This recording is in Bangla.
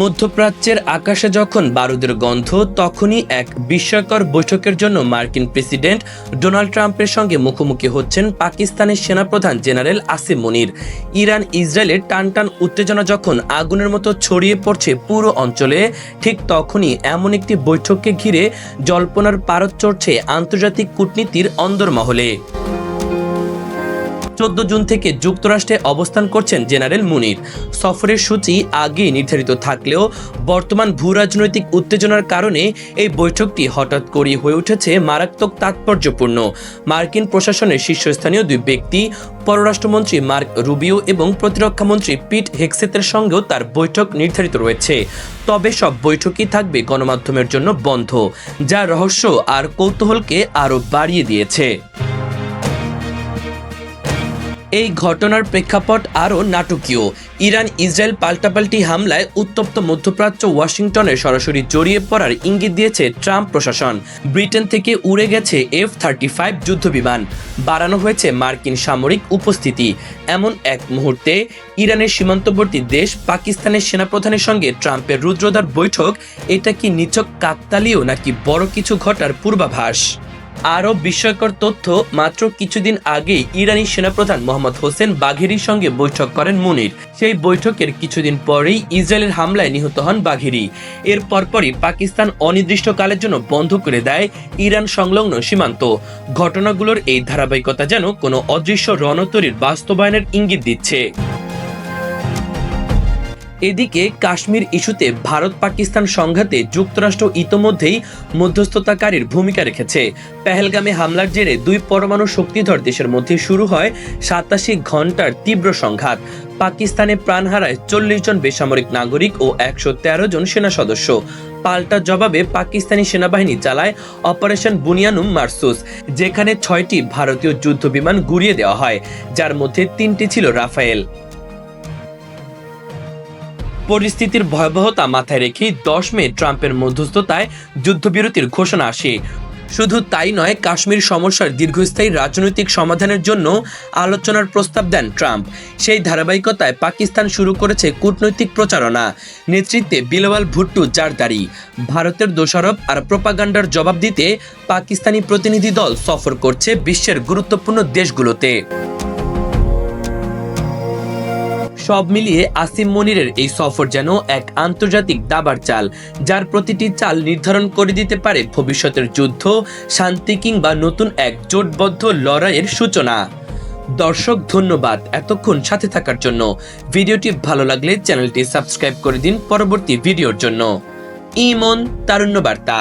মধ্যপ্রাচ্যের আকাশে যখন বারুদের গন্ধ, তখনই এক বিস্ময়কর বৈঠকের জন্য মার্কিন প্রেসিডেন্ট ডোনাল্ড ট্রাম্পের সঙ্গে মুখোমুখি হচ্ছেন পাকিস্তানের সেনাপ্রধান জেনারেল আসিম মনির। ইরান, ইসরায়েলের টানটান উত্তেজনা যখন আগুনের মতো ছড়িয়ে পড়ছে পুরো অঞ্চলে, ঠিক তখনই এমন একটি বৈঠককে ঘিরে জল্পনার পারদ চড়ছে আন্তর্জাতিক কূটনীতির অন্দরমহলে। চোদ্দ জুন থেকে যুক্তরাষ্ট্রে অবস্থান করছেন জেনারেল মুনির। সফরের সূচি আগেই নির্ধারিত থাকলেও বর্তমান ভূ রাজনৈতিক উত্তেজনার কারণে এই বৈঠকটি হঠাৎ করেই হয়ে উঠেছে মারাত্মক তাৎপর্যপূর্ণ। মার্কিন প্রশাসনের শীর্ষস্থানীয় দুই ব্যক্তি, পররাষ্ট্রমন্ত্রী মার্ক রুবিও এবং প্রতিরক্ষামন্ত্রী পিট হেক্সেতের সঙ্গেও তার বৈঠক নির্ধারিত রয়েছে। তবে সব বৈঠকই থাকবে গণমাধ্যমের জন্য বন্ধ, যা রহস্য আর কৌতূহলকে আরও বাড়িয়ে দিয়েছে। এই ঘটনার প্রেক্ষাপট আরও নাটকীয়। ইরান ইসরায়েল পাল্টাপাল্টি হামলায় উত্তপ্ত মধ্যপ্রাচ্য ওয়াশিংটনে সরাসরি জড়িয়ে পড়ার ইঙ্গিত দিয়েছে ট্রাম্প প্রশাসন। ব্রিটেন থেকে উড়ে গেছে এফ থার্টি ফাইভ যুদ্ধবিমান। বাড়ানো হয়েছে মার্কিন সামরিক উপস্থিতি। এমন এক মুহূর্তে ইরানের সীমান্তবর্তী দেশ পাকিস্তানের সেনাপ্রধানের সঙ্গে ট্রাম্পের রুদ্রদার বৈঠক, এটা কি নিছক কাকতালীয় নাকি বড় কিছু ঘটার পূর্বাভাস? আরও বিস্ময়কর তথ্য, মাত্র কিছুদিন আগে ইরানি সেনাপ্রধান মোহাম্মদ হোসেন বাঘেরির সঙ্গে বৈঠক করেন মুনির। সেই বৈঠকের কিছুদিন পরেই ইসরায়েলের হামলায় নিহত হন বাঘেরি। এর পরপরই পাকিস্তান অনির্দিষ্টকালের জন্য বন্ধ করে দেয় ইরান সংলগ্ন সীমান্ত। ঘটনাগুলোর এই ধারাবাহিকতা যেন কোনো অদৃশ্য রণতরীর বাস্তবায়নের ইঙ্গিত দিচ্ছে। এদিকে কাশ্মীর ইস্যুতে ভারত পাকিস্তান সংঘাতে যুক্তরাষ্ট্র ইতোমধ্যেই মধ্যস্থতাকারীর ভূমিকা রেখেছে। পেহেলগামে হামলার জেরে দুই পরমাণু শক্তিধর দেশের মধ্যে শুরু হয় সাতাশি ঘণ্টার তীব্র সংঘাত। পাকিস্তানে প্রাণ হারায় চল্লিশ জন বেসামরিক নাগরিক ও একশো তেরো জন সেনা সদস্য। পাল্টা জবাবে পাকিস্তানি সেনাবাহিনী চালায় অপারেশন বুনিয়ানুম মারসুস, যেখানে ছয়টি ভারতীয় যুদ্ধ বিমান গুড়িয়ে দেওয়া হয়, যার মধ্যে তিনটি ছিল রাফায়েল। পরিস্থিতির ভয়াবহতা মাথায় রেখেই দশ মে ট্রাম্পের মধ্যস্থতায় যুদ্ধবিরতির ঘোষণা আসে। শুধু তাই নয়, কাশ্মীর সমস্যার দীর্ঘস্থায়ী রাজনৈতিক সমাধানের জন্য আলোচনার প্রস্তাব দেন ট্রাম্প। সেই ধারাবাহিকতায় পাকিস্তান শুরু করেছে কূটনৈতিক প্রচারণা। নেতৃত্বে বিলওয়াল ভুট্টু জারদারি। ভারতের দোষারোপ আর প্রোপাগান্ডার জবাব দিতে পাকিস্তানি প্রতিনিধি দল সফর করছে বিশ্বের গুরুত্বপূর্ণ দেশগুলোতে। সব মিলিয়ে আসিম মনিরের এই সফর যেন এক আন্তর্জাতিক দাবার চাল, যার প্রতিটি চাল নির্ধারণ করে দিতে পারে ভবিষ্যতের যুদ্ধ, শান্তি কিংবা নতুন এক জোটবদ্ধ লড়াইয়ের সূচনা। দর্শক, ধন্যবাদ এতক্ষণ সাথে থাকার জন্য। ভিডিওটি ভালো লাগলে চ্যানেলটি সাবস্ক্রাইব করে দিন পরবর্তী ভিডিওর জন্য। ইমন তারুণ্য বার্তা